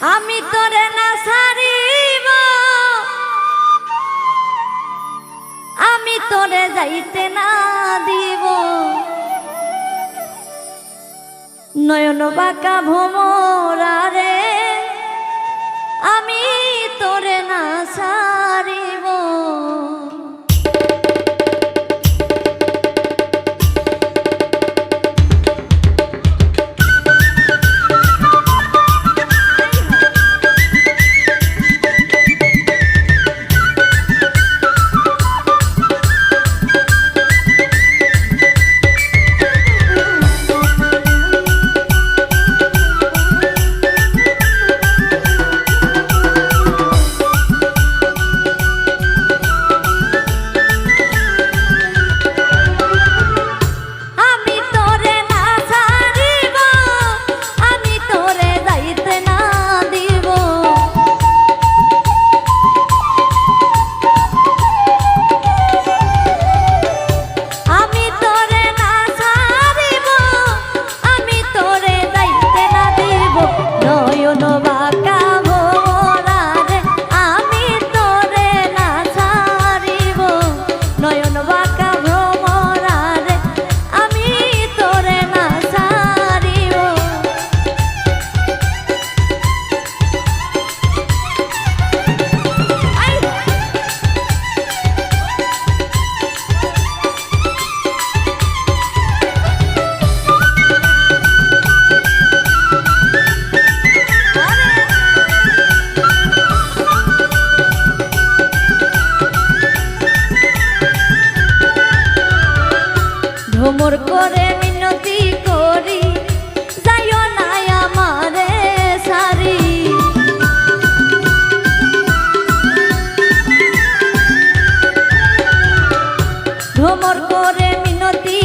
আমি তোরে না সারিব আমি তোরে যাইতে না দিব। নয়ন বাঁকা ভোমরা ভ্রমর করে মিনতি করি যাইও না আমারে সারি। ভ্রমর করে মিনতি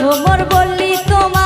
ভ্রমর বললি তোমার